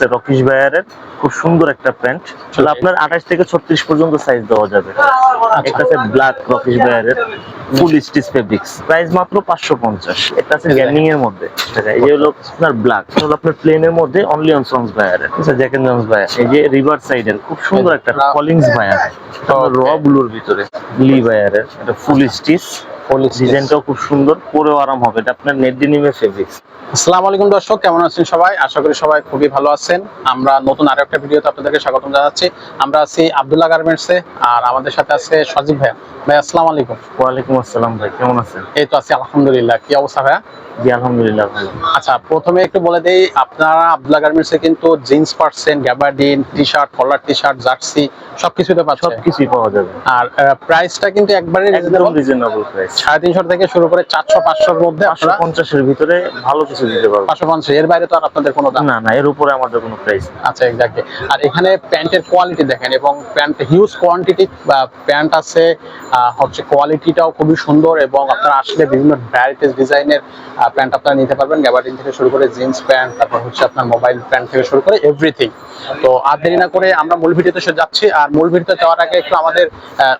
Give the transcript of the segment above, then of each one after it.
রকিশ ভাইয়ারের খুব সুন্দর একটা প্যান্ট। আসলে আপনার আঠাশ থেকে ছত্রিশ পর্যন্ত সাইজ দেওয়া যাবে। একটা আছে ব্ল্যাক রকিশ ভাইয়ারের ফুল স্টিচ ফেব্রিক্স প্রাইস মাত্র পাঁচশো পঞ্চাশ। এটা আছে গ্যামিং এর মধ্যে। এই যে হলো আপনার ব্ল্যাক হলো আপনার প্লেনের মধ্যে অনলি অন ভাইয়ারের। আচ্ছা জ্যাকেন জন্স ভাইয়ার এই যে রিভার সাইডের খুব সুন্দর একটা কলিংস ভাইয়ার র ব্লুর ভিতরে। লি ভাইয়ারের। এটা ফুল স্টিচ ডিজাইনটাও খুব সুন্দর পরেও আরাম হবে। এটা আপনার নেট ডিনিমের ফেব্রিক্স আসসালামু আলাইকুম দর্শক কেমন আছেন সবাই? আশা করি সবাই খুবই ভালো আছেন। আমরা নতুন আরও একটা ভিডিওতে আপনাদেরকে স্বাগতম জানাচ্ছি। আমরা আছি আব্দুল্লাহ গার্মেন্টসে আর আমাদের সাথে আছে সজীব ভাইয়া। ভাই আসসালামু আলাইকুম ওয়ালাইকুম আসসালাম ভাই কেমন আছেন? এই তো আছি আলহামদুলিল্লাহ। কি অবস্থা ভাইয়া? জি আলহামদুলিল্লাহ। ভালো আচ্ছা প্রথমে একটু বলে দেই আপনারা আব্দুল্লাহ গার্মেন্টসে কিন্তু জিন্স পাচ্ছেন gabardine T shirt collar T shirt jersey সবকিছুতে পাচ্ছেন। সবকিছুই পাওয়া যাবে। আর প্রাইসটা কিন্তু একবারে একদম রিজনেবল প্রাইস সাড়ে তিনশো থেকে শুরু করে চারশো পাঁচশোর মধ্যে পাঁচশো আপনারা পঞ্চাশের ভিতরে ভালো কিছু দিতে পারব পাঁচশো পঞ্চাশ এর বাইরে তো আর আপনাদের কোনো দাম না না এর উপরে আমাদের কোনো প্রাইস আচ্ছা এক্স্যাক্টলি আর এখানে প্যান্টের কোয়ালিটি দেখেন এবং প্যান্ট হিউজ কোয়ান্টিটি প্যান্ট আছে হচ্ছে কোয়ালিটিটাও খুবই সুন্দর এবং আপনারা আসলে বিভিন্ন ভ্যারাইটিস ডিজাইনের প্যান্ট আপনারা নিতে পারবেন, গ্যাবার্ডিন থেকে শুরু করে জিন্স প্যান্ট, তারপর হচ্ছে আপনার মোবাইল প্যান্ট থেকে শুরু করে এভরিথিং তো আর দেরি না করে আমরা মূল ভিডিওতে সে যাচ্ছি, আর মূল ভিডিওতে যাওয়ার আগে একটু আমাদের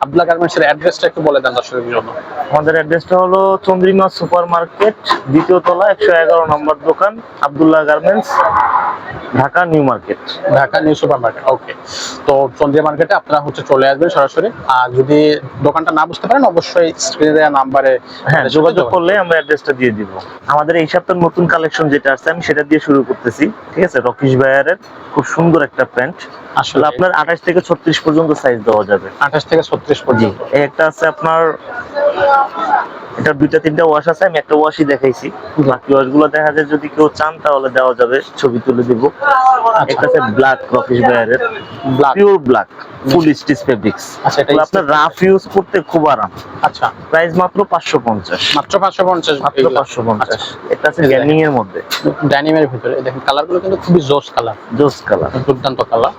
আব্দুল্লাহ গার্মেন্টসের অ্যাড্রেসটা একটু বলে দেন দর্শকের জন্য। আমাদের অ্যাড্রেসটা হলো চন্দ্রিমা সুপার মার্কেট দ্বিতীয় তলা, একশো এগারো নম্বর দোকান, Abdullah garments. Dhaka new market. Dhaka new super market okay. তো চন্দ্রিয়া মার্কেটে আপনারা হচ্ছে চলে আসবেন সরাসরি। আর যদি দোকানটা না বুঝতে পারেন অবশ্যই স্ক্রিনে দেওয়া নাম্বারে হ্যাঁ যোগাযোগ করলে আমরা অ্যাড্রেসটা দিয়ে দিব। আমাদের এই সপ্তাহের নতুন কালেকশন যেটা আছে আমি সেটা দিয়ে শুরু করতেছি ঠিক আছে? রকিশ ভাইয়ারের খুব সুন্দর একটা প্যান্ট। আসলে আসলে আপনার আঠাশ থেকে ছত্রিশ পর্যন্ত সাইজ দেওয়া যাবে। আঠাশ থেকে ছত্রিশ পর্যন্ত। একটা আছে আপনার এটা দুইটা তিনটা ওয়াশ আছে আমি একটা ওয়াশই দেখাইছি। বাকি ওয়াশগুলো দেখা যায় যদি কেউ চান তাহলে দেওয়া যাবে। ছবি তুলে দিব। একটা আছে black ভাইয়ারের black pure black full stitch fabrics আচ্ছা। এটা আপনার রাফ ইউজ করতে খুব আরাম। আচ্ছা। প্রাইস মাত্র পাঁচশো পঞ্চাশ। মাত্র পাঁচশো পঞ্চাশ মাত্র পাঁচশো পঞ্চাশ। এটা আছে। গ্যামিং এর মধ্যে। ডাইনিমের ভিতরে। দেখেন কালারগুলো কিন্তু খুবই জোস কালার জোস কালার দুর্দান্ত কালার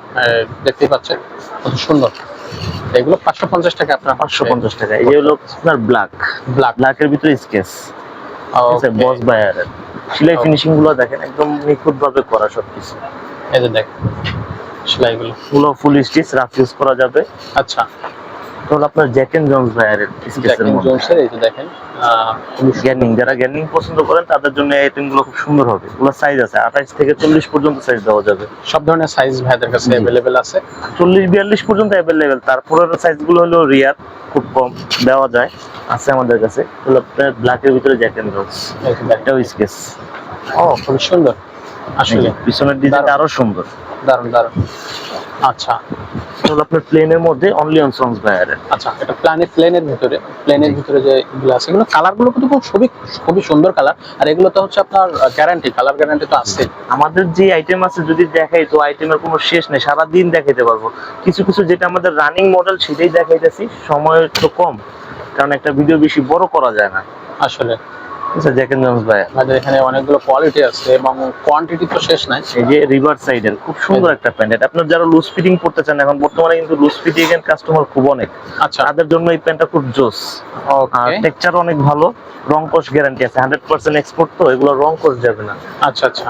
দেখতেই পাচ্ছেন কত সুন্দর। এগুলো পাঁচশো পঞ্চাশ টাকা আপনার। পাঁচশো পঞ্চাশ টাকা। এই হলো আপনার ব্ল্যাক ব্ল্যাক ব্ল্যাকের ভিতরে স্কেচ বস বায়ারের সেলাই ফিনিশিংগুলো দেখেন একদম নিখুঁত ভাবে করা সবকিছু। এই যে দেখ সেলাইগুলো। Full full stitch rough use করা যাবে। আচ্ছা। হলো আপনার জ্যাক এন্ড জন্স ভাইয়ারের স্কেচের মধ্যে। জোনসের এই যে দেখেন। গ্যানিং যারা গ্যানিং পছন্দ করেন তাদের জন্য এই আইটেমগুলো খুব সুন্দর হবে। এগুলো সাইজ আছে আঠাইশ থেকে চল্লিশ পর্যন্ত সাইজ দেওয়া যাবে। সব ধরনের সাইজ ভাইদের কাছে। অ্যাভেলেবেল আছে। চল্লিশ বিয়াল্লিশ পর্যন্ত অ্যাভেলেবেল তারপরের সাইজগুলো হলো রিয়ার খুব কম দেওয়া যায় আছে আমাদের কাছে। হলো আপনার ব্ল্যাকের ভিতরে জ্যাক এন্ড জন্স এটাও স্কেচ ও খুবই সুন্দর। আসলে পিছনের ডিজাইনটা আরও সুন্দর। দারুণ দারুণ। আচ্ছা। হলো আপনার প্লেনের মধ্যে অনলি অন সন্স ভাইয়ারের আচ্ছা এটা প্ল্যানে প্লেনের ভিতরে প্লেনের ভিতরে যে এগুলো আছে এগুলো কালারগুলো কিন্তু খুব খুবই খুবই সুন্দর কালার আর এগুলো তো হচ্ছে আপনার গ্যারান্টি কালার গ্যারান্টি তো আছে। আমাদের যে আইটেম আছে যদি দেখাই তো আইটেমের কোনো শেষ নেই সারা দিন দেখাইতে পারব। কিছু কিছু যেটা আমাদের রানিং মডেল সেটাই দেখাইতেছি। সময় তো কম কারণ একটা ভিডিও বেশি বড় করা যায় না। আসলে। আচ্ছা জন্স আমাদের এখানে অনেকগুলো কোয়ালিটি আছে এবং কোয়ান্টিটি তো শেষ নাই। এই যে রিভার সাইডের খুব সুন্দর একটা প্যান্ট আপনার যারা লুজ ফিটিং করতে চান এখন বর্তমানে কিন্তু লুজ ফিটিং এর কাস্টমার খুব অনেক। আচ্ছা। তাদের জন্য এই প্যান্টটা খুব জোস। আর টেক্সচার অনেক ভালো রং গ্যারান্টি আছে। এক্সপোর্ট তো এগুলো রং যাবে না। আচ্ছা আচ্ছা।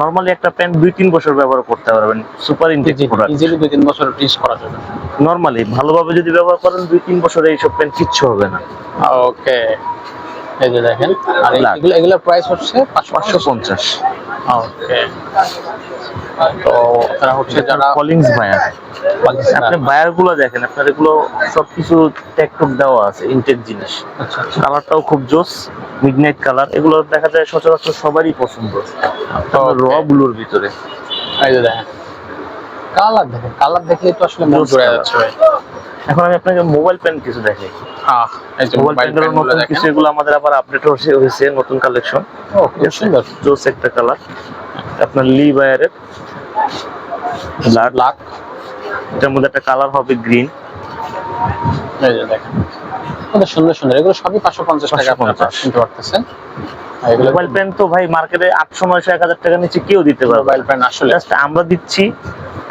নর্মালি একটা প্যান্ট দুই তিন বছর ব্যবহার করতে পারবেন সুপার ইনটেক প্রোডাক্ট ইজিলি দুই তিন বছর টিস করা যাবে। নর্মালি ভালোভাবে যদি ব্যবহার করেন দুই তিন বছরে এইসব প্যান্ট কিচ্ছু হবে না। ওকে এই যে দেখেন আর এগুলো এগুলো প্রাইস হচ্ছে পাঁচশো পঞ্চাশ। ওকে তো আপনারা হচ্ছে যারা কলিংস বায়ার আপনি বায়ারগুলো দেখেন আপনার এগুলো সবকিছু ট্যাকটুক দেওয়া আছে ইনটেক জিনিস। আচ্ছা আচ্ছা। কালারটাও খুব জোস মিডনাইট কালার এগুলো দেখা যায় সচরাচর সবারই পছন্দ। র Okay. ব্লুর ভিতরে। এই যে দেখেন। কালার দেখেন কালার দেখলেই তো আসলে মন জুড়ে যাচ্ছে। ভাই এখন আমি আপনাকে মোবাইল প্যান্ট কিছু দেখাই। মোবাইল প্যান্টের নতুন কিছু এগুলো আমাদের আবার আপডেট হয়েছে নতুন কালেকশন ও সুন্দর। জোস একটা কালার আপনার লি বায়ারের ব্ল্যাক এটার মধ্যে একটা কালার হবে গ্রিন এই যে দেখেন। কত সুন্দর সুন্দর। এগুলো সবই পাঁচশো পঞ্চাশ টাকা আপনারা কিনতে পারতেছেন। মোবাইল প্যান্ট তো ভাই মার্কেটে আটশো নয়শো এক হাজার টাকা নিচে কেউ দিতে পারবে মোবাইল প্যান্ট আসলে। জাস্ট আমরা দিচ্ছি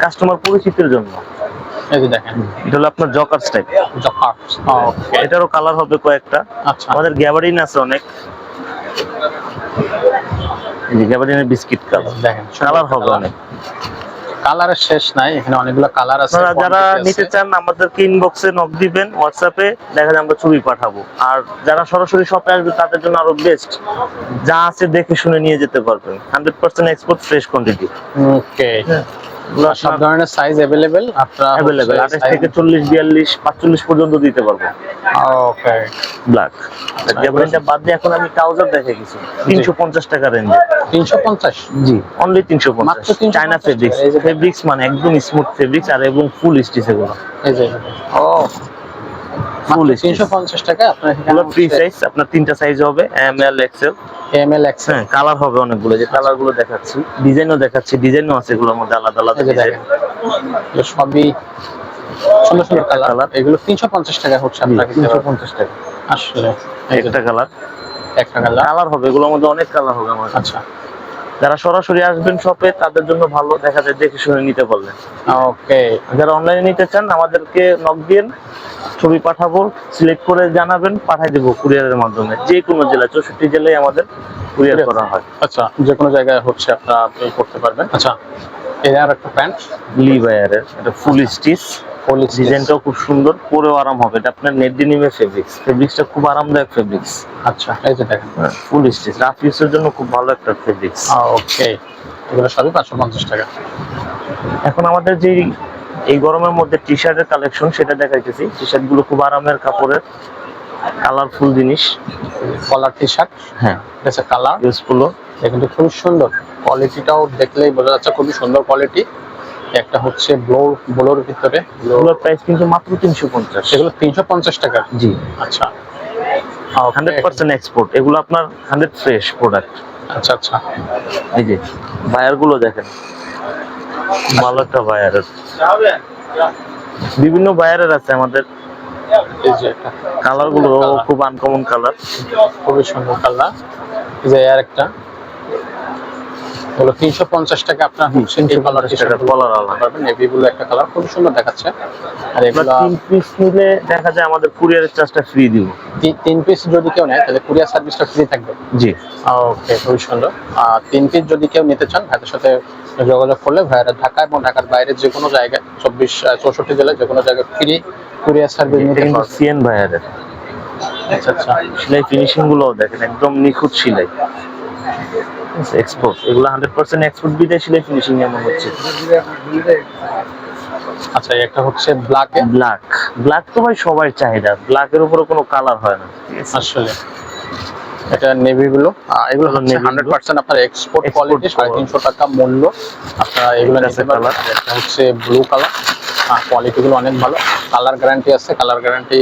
কাস্টমার পরিচিতির জন্য। এই দেখেন। এটা হলো আপনার জকার টাইপ জকার্ট এটারও কালার হবে কয়েকটা। আচ্ছা। আমাদের গ্যাবারিন আছে অনেক। এই যে বিস্কিট কালার দেখেন কালার হবে অনেক। কালারের শেষ নাই এখানে অনেকগুলো কালার আছে যারা নিতে চান আমাদেরকে ইনবক্সে নক দিবেন হোয়াটসঅ্যাপে দেখা যায় আমরা ছবি পাঠাবো। আর যারা সরাসরি শপে আসবে তাদের জন্য আরও বেস্ট যা আছে দেখে শুনে নিয়ে যেতে পারবেন। Hundred percent export fresh quantity okay সব ধরনের সাইজ अवेलेबल আপনারা অ্যাভেলেবেল আঠাশ থেকে চল্লিশ বিয়াল্লিশ পাঁচচল্লিশ পর্যন্ত দিতে পারবো ওকে ব্ল্যাক গ্যাবার্ডিনটা বাদ দিয়ে এখন আমি ট্রাউজার দেখে গেছি তিনশো পঞ্চাশ টাকা রেঞ্জে 350 জি অনলি তিনশো পঞ্চাশ মাত্র 350 চায়না ফেব্রিক্স এই যে- ফেব্রিক্স মানে একদম স্মুথ ফেব্রিক্স আর এবং ফুল স্টিচ এগুলো এই যে ও ফুল মাত্র 350 টাকা আপনার এগুলো ফ্রি সাইজ আপনার তিনটা সাইজ হবে M L XL M L X হ্যাঁ কালার হবে অনেকগুলো যে কালারগুলো দেখাচ্ছি ডিজাইনও দেখাচ্ছি ডিজাইনও আছে এগুলোর মধ্যে আলাদা আলাদা ডিজাইন সবই সুন্দর সুন্দর কালার এগুলো 350 টাকা হচ্ছে আপনাকে টাকা। আসলে একটা কালার একটা কালার কালার হবে এগুলোর মধ্যে অনেক কালার হবে আমার। আচ্ছা। যারা সরাসরি আসবেন শপে তাদের জন্য ভালো। দেখা যায় দেখে শুনে নিতে পারলেন। ওকে যারা অনলাইনে নিতে চান আমাদেরকে নক দিন ছবি পাঠাবো সিলেক্ট করে জানাবেন পাঠাই দেবো কুরিয়ারের মাধ্যমে। যে কোনো জেলা চৌষট্টি জেলায় আমাদের কুরিয়ার করা হয়। আচ্ছা যে কোনো জায়গায় হচ্ছে আপনারা এই করতে পারবেন। আচ্ছা এর আর একটা প্যান্ট লিভায়ারের এটা ফুল স্টিচ ডিজাইনটাও খুব সুন্দর পরেও আরাম হবে। এটা আপনার নেট ডিনিমের ফেব্রিক্স ফেব্রিক্সটা খুব আরামদায়ক ফেব্রিক্স আচ্ছা এই যে দেখেন। ফুল স্টিচ রাফ ইউজের জন্য খুব ভালো একটা ফেব্রিক্স ওকে এগুলো সবই পাঁচশো পঞ্চাশ টাকা। এখন আমাদের যে এই গরমের মধ্যে টি শার্টের কালেকশন সেটা দেখাইতেছি। টি শার্টগুলো খুব আরামের কাপড়ের। কালারফুল জিনিস। কলার টি শার্ট হ্যাঁ। এটা কালার ইউজফুলও এটা কিন্তু খুবই সুন্দর। কোয়ালিটিটাও দেখলেই বোঝা যাচ্ছে খুবই সুন্দর কোয়ালিটি একটা হচ্ছে ব্লোর ব্লোর ভিতরে। এগুলোর প্রাইস কিন্তু মাত্র তিনশো পঞ্চাশ। সেগুলো তিনশো পঞ্চাশ টাকা। জি। আচ্ছা। হান্ড্রেড পার্সেন্ট এক্সপোর্ট এগুলো আপনার হান্ড্রেড ফ্রেশ প্রোডাক্ট আচ্ছা আচ্ছা। এই যে বায়ারগুলো দেখেন বায়ারের বিভিন্ন বায়ারের আছে আমাদের। এই যে কালারগুলো খুব আনকমন কালার খুবই সুন্দর কালার এই যে আর একটা। হলো তিনশো পঞ্চাশ টাকা আপনার ব্লু একটা কালার খুবই সুন্দর দেখাচ্ছে। আর এগুলা তিন পিস নিলে দেখা যায় আমাদের কুরিয়ারের চার্জটা ফ্রি দিব। তিন পিস যদি কেউ নেয় তাহলে কুরিয়ার সার্ভিসটা ফ্রি থাকবে। জি। ওকে খুবই সুন্দর। আর তিন পিস যদি কেউ নিতে চান ভাইদের সাথে যোগাযোগ করলে ভাইরা ঢাকা এবং ঢাকার বাইরে যে কোনো জায়গায় চব্বিশ চৌষট্টি জেলায় যে কোনো জায়গায় ফ্রি কুরিয়ার সার্ভিস নিতে সিএন বায়ারের আচ্ছা আচ্ছা। সেলাই ফিনিশিংগুলো দেখেন একদম নিখুঁত সেলাই। এক্সপোর্ট এগুলো হান্ড্রেড পার্সেন্ট এক্সপোর্ট বিদায় সেলাই ফিনিশিং এমন হচ্ছে। আচ্ছা একটা হচ্ছে ব্ল্যাকে ব্ল্যাক ব্ল্যাক তো ভাই সবার চাহিদা ব্ল্যাকের উপরে কোনো কালার হয় না। আসলে এটা নেভি গুলো এগুলো হচ্ছে হান্ড্রেড পার্সেন্ট আপনার এক্সপোর্ট কোয়ালিটি সাড়ে তিনশো টাকা মূল্য। আপনারা এগুলো নিতে পারবেন। এটা হচ্ছে ব্লু কালার কোয়ালিটি গুলো অনেক ভালো। কালার গ্যারান্টি আছে কালার গ্যারান্টি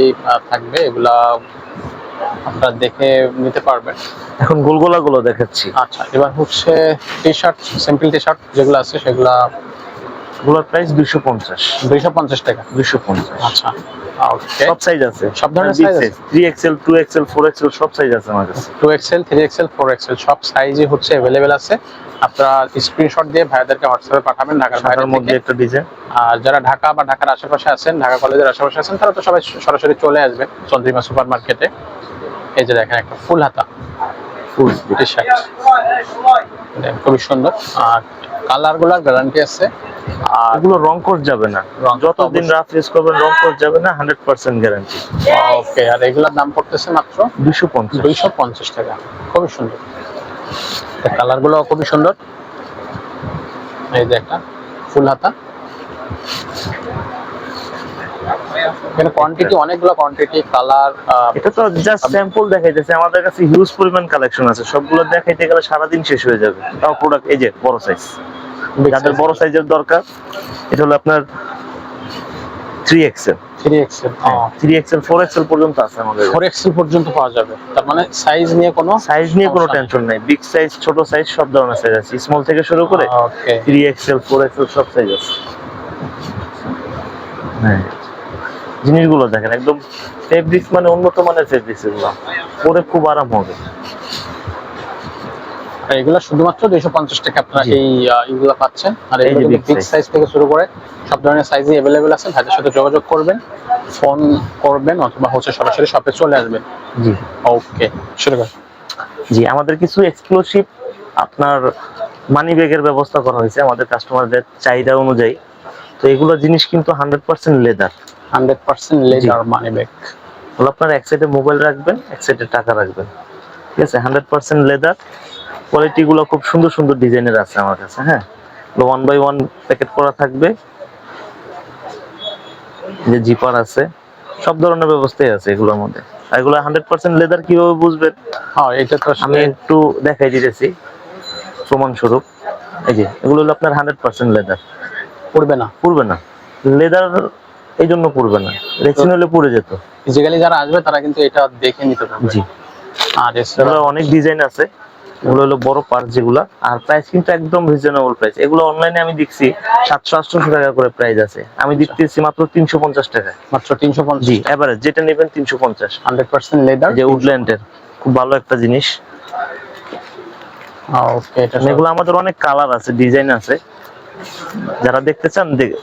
থাকবে। এগুলা আপনারা দেখে নিতে পারবেন। এখন গোলগোলা গুলো দেখাচ্ছি। আচ্ছা এবার হচ্ছে T shirt simple T shirt যেগুলো আছে সেগুলা এগুলোর প্রাইস দুইশো পঞ্চাশ। দুইশো পঞ্চাশ টাকা। দুইশো পঞ্চাশ। আচ্ছা সব সাইজ আছে। সব ধরনের size আছে? Three XL two XL four XL সব সাইজ আছে আমার কাছে। Two XL three XL four XL সব সাইজই হচ্ছে অ্যাভেলেবেল আছে। আপনারা স্ক্রিনশট দিয়ে ভাইয়াদেরকে হোয়াটসঅ্যাপে পাঠাবেন ঢাকার বাইরের মধ্যে মধ্যে একটা ডিজাইন আর যারা ঢাকা বা ঢাকার আশেপাশে আছেন ঢাকা কলেজের আশেপাশে আছেন তারা তো সবাই সরাসরি চলে আসবেন চন্দ্রিমা সুপার মার্কেটে এই যে দেখেন একটা ফুল হাতা। ফুল টি শার্ট খুবই সুন্দর। আর কালারগুলার গ্যারান্টি আছে। আর এগুলো রং কোট যাবে না। যতদিন রাফ ইউজ করবেন রং যাবে না হান্ড্রেড পার্সেন্ট গ্যারান্টি ওকে আর এগুলোর দাম পড়তেছে মাত্র দুইশো পঞ্চাশ। দুইশো পঞ্চাশ টাকা। খুবই সুন্দর। খুবই সুন্দর। এই যে একটা ফুল হাতা। এখানে কোয়ান্টিটি অনেকগুলো কোয়ান্টিটি কালার এটা তো জাস্ট স্যাম্পল দেখাইতেছে। আমাদের কাছে হিউজ পরিমাণ কালেকশন আছে। সবগুলো দেখাইতে গেলে সারাদিন শেষ হয়ে যাবে। তাও প্রোডাক্ট এই যে বড় সাইজ যাদের বড় সাইজের দরকার এটা হলো আপনার three XL three XL three XL four XL পর্যন্ত আছে আমাদের ফোর এক্সেল পর্যন্ত পাওয়া যাবে। তার মানে সাইজ নিয়ে কোনো সাইজ নিয়ে কোনো। টেনশন নাই। বিগ সাইজ ছোট সাইজ সব ধরনের সাইজ আছে। স্মল থেকে শুরু করে থ্রি এক্সেল ফোর এক্সেল সব সাইজ আছে। হ্যাঁ। জিনিসগুলো দেখেন একদম ফেব্রিক্স মানে উন্নত মানের ফেব্রিক্স এগুলো। পরে খুব আরাম হবে। আর এগুলো শুধুমাত্র দুইশো পঞ্চাশ টাকা আপনারা এই আহ, পাচ্ছেন। আর এই যে বিগ সাইজ থেকে শুরু করে সব ধরনের সাইজই অ্যাভেলেবেল আছে। ভাইদের সাথে যোগাযোগ করবেন ফোন করবেন অথবা হচ্ছে সরাসরি শপে চলে আসবেন। জি। ওকে শুরু করেন। জি আমাদের কিছু এক্সক্লুসিভ আপনার মানি ব্যাগের ব্যবস্থা করা হয়েছে আমাদের কাস্টমারদের চাহিদা অনুযায়ী। তো এগুলো জিনিস কিন্তু hundred percent leather hundred percent leather money bag হলো আপনার এক সাইডে মোবাইল রাখবেন এক সাইডে টাকা রাখবেন। ঠিক আছে? হান্ড্রেড পার্সেন্ট লেদার কোয়ালিটি গুলো খুব সুন্দর সুন্দর ডিজাইনের আছে আমার কাছে হ্যাঁ? ওয়ান বাই ওয়ান প্যাকেট করা থাকবে। যে জিপার আছে সব ধরনের ব্যবস্থাই আছে এগুলোর মধ্যে। আর এগুলো হান্ড্রেড পার্সেন্ট লেদার কীভাবে বুঝবেন? হ্যাঁ এটা তো আমি একটু দেখাই দিতেছি। প্রমাণ স্বরূপ এই যে এগুলো হলো আপনার হান্ড্রেড পার্সেন্ট লেদার পড়বে না। পুড়বে না। লেদার এই জন্য পুড়বে না। রেক্সিন হলে পুড়ে যেত। ফিজিক্যালি যারা আসবে তারা কিন্তু এটা দেখে নিতে পারবে। জি। আর এছাড়া অনেক ডিজাইন আছে। এগুলো হলো বড় পার্ট যেগুলা। আর প্রাইস কিন্তু একদম রিজনেবল প্রাইস এগুলো অনলাইনে আমি দেখছি সাতশো আটশো টাকা করে প্রাইস আছে। আমি দিতেছি মাত্র তিনশো পঞ্চাশ টাকা। মাত্র তিনশো পঞ্চাশ। জি এভারেজ যেটা নেবেন তিনশো পঞ্চাশ। হান্ড্রেড পার্সেন্ট লেদার যে উডল্যান্ডের খুব ভালো একটা জিনিস। ওকে এটা এগুলো আমাদের অনেক কালার আছে ডিজাইন আছে। যারা দেখতে চান দেখ-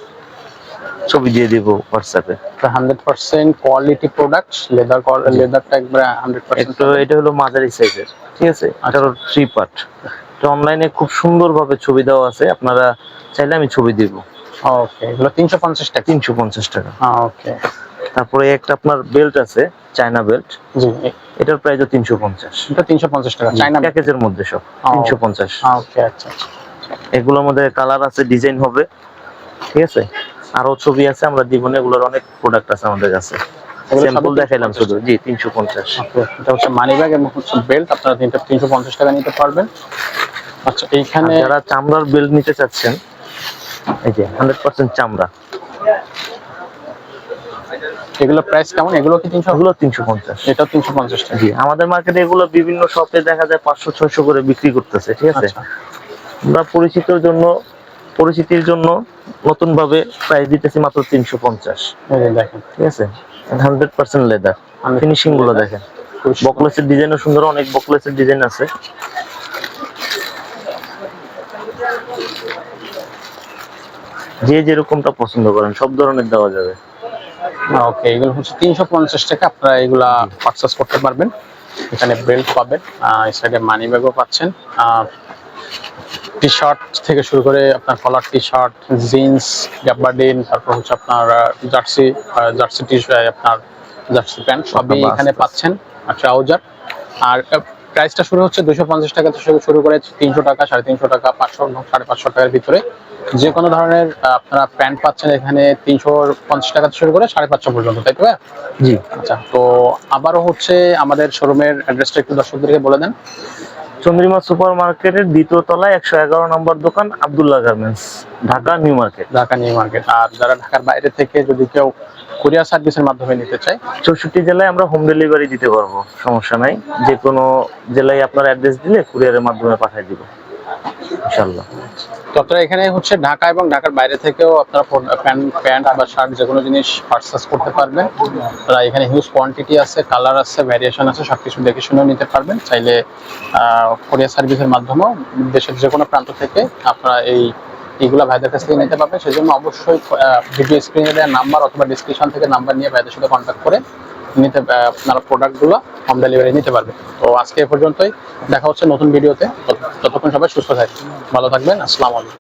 ছবি দিয়ে দিব হোয়াটসঅ্যাপে hundred percent quality product leather লেদারটা একবারে হান্ড্রেড পার্সেন্ট এটা হলো মাঝারি সাইজের ঠিক আছে? এটা হলো থ্রি পার্ট তো অনলাইনে খুব সুন্দরভাবে ছবি দেওয়া আছে আপনারা চাইলে আমি ছবি দিব। ওকে এগুলো তিনশো পঞ্চাশ টাকা। তিনশো পঞ্চাশ টাকা। ওকে তারপরে একটা আপনার বেল্ট আছে চায়না বেল্ট জি। এটার প্রাইসও তিনশো পঞ্চাশ। এটা তিনশো পঞ্চাশ টাকা চাইনা প্যাকেজের মধ্যে সব তিনশো পঞ্চাশ। ওকে আচ্ছা আচ্ছা। এগুলোর মধ্যে কালার আছে ডিজাইন হবে ঠিক আছে? আরও ছবি আছে আমরা দিব না এগুলোর অনেক প্রোডাক্ট আছে আমাদের কাছে। এগুলো স্যাম্পল দেখাইলাম শুধু। জি তিনশো পঞ্চাশ। এটা হচ্ছে মানি ব্যাগ এবং হচ্ছে বেল্ট আপনারা তিনটা তিনশো পঞ্চাশ টাকা নিতে পারবেন। আচ্ছা এইখানে যারা চামড়ার বেল্ট নিতে চাচ্ছেন এই যে হান্ড্রেড পার্সেন্ট চামড়া। এগুলো প্রাইস কেমন? এগুলো কি তিনশো? ওগুলো তিনশো পঞ্চাশ। এটাও তিনশো পঞ্চাশ টাকা। জি আমাদের মার্কেটে এগুলো বিভিন্ন শপে দেখা যায় পাঁচশো ছয়শো করে বিক্রি করতেছে ঠিক আছে? আচ্ছা। আমরা পরিচিতর জন্য পরিচিতির জন্য নতুন ভাবে প্রাইস দিতেছি মাত্র তিনশো পঞ্চাশ। ঠিক আছে? হান্ড্রেড পার্সেন্ট লেদার ফিনিশিংগুলো দেখেন। বকলেসের ডিজাইনও সুন্দর অনেক বকলেসের ডিজাইন আছে। যে যেরকমটা পছন্দ করেন সব ধরনের দেওয়া যাবে। ওকে এগুলো হচ্ছে তিনশো পঞ্চাশ টাকা। আপনারা এগুলা পারচেস করতে পারবেন। এখানে বেল্ট পাবেন। এই সাইডে মানি ব্যাগও পাচ্ছেন। টি শার্ট থেকে শুরু করে আপনার collar T shirt jeans gabardine তারপর হচ্ছে আপনার জার্সি জার্সি টি আপনার জার্সি প্যান্ট সবই এখানে পাচ্ছেন আর ট্রাউজার। আর প্রাইসটা শুরু হচ্ছে দুশো পঞ্চাশ টাকা থেকে শুরু করে তিনশো টাকা সাড়ে তিনশো টাকা পাঁচশো সাড়ে পাঁচশো টাকার ভিতরে। যে কোনো ধরনের আপনারা প্যান্ট পাচ্ছেন এখানে তিনশো পঞ্চাশ টাকা থেকে শুরু করে সাড়ে পাঁচশো পর্যন্ত তাই তো জি। আচ্ছা তো আবারও হচ্ছে আমাদের শোরুমের অ্যাড্রেসটা একটু দর্শকদেরকে বলে দেন। চন্দ্রিমা সুপার মার্কেটের দ্বিতীয় তলায় একশো এগারো নম্বর দোকান Abdullah garments Dhaka new market. Dhaka new market. আর যারা ঢাকার বাইরে থেকে যদি কেউ কুরিয়ার সার্ভিসের মাধ্যমে নিতে চায়? চৌষট্টি জেলায় আমরা হোম ডেলিভারি দিতে পারব সমস্যা নাই। যে কোনো জেলায় আপনার অ্যাড্রেস দিলে কুরিয়ারের মাধ্যমে পাঠিয়ে দিব ইনশাল্লাহ তো আপনারা এখানে হচ্ছে ঢাকা এবং ঢাকার বাইরে থেকেও আপনারা প্যান্ট প্যান্ট বা শার্ট যে কোনো জিনিস পারচেস করতে পারবেন। আপনারা এখানে হিউজ কোয়ান্টিটি আছে কালার আছে ভ্যারিয়েশন আছে সব কিছু দেখে শুনেও নিতে পারবেন। চাইলে কোরিয়ার সার্ভিসের মাধ্যমেও দেশের যে কোনো প্রান্ত থেকে আপনারা এই এইগুলা ভাইদের কাছ থেকে নিতে পারবেন। সেজন্য অবশ্যই ভিডিও স্ক্রিনে দেওয়া নাম্বার অথবা ডিসক্রিপশন থেকে নাম্বার নিয়ে ভাইদের সাথে কন্ট্যাক্ট করে নিতে আপনারা প্রোডাক্টগুলো হোম ডেলিভারি নিতে পারবেন। তো আজকে এ পর্যন্তই। দেখা হচ্ছে নতুন ভিডিওতে তত- ততক্ষণ সবাই সুস্থ থাকবেন। ভালো থাকবেন। আসসালামু আলাইকুম।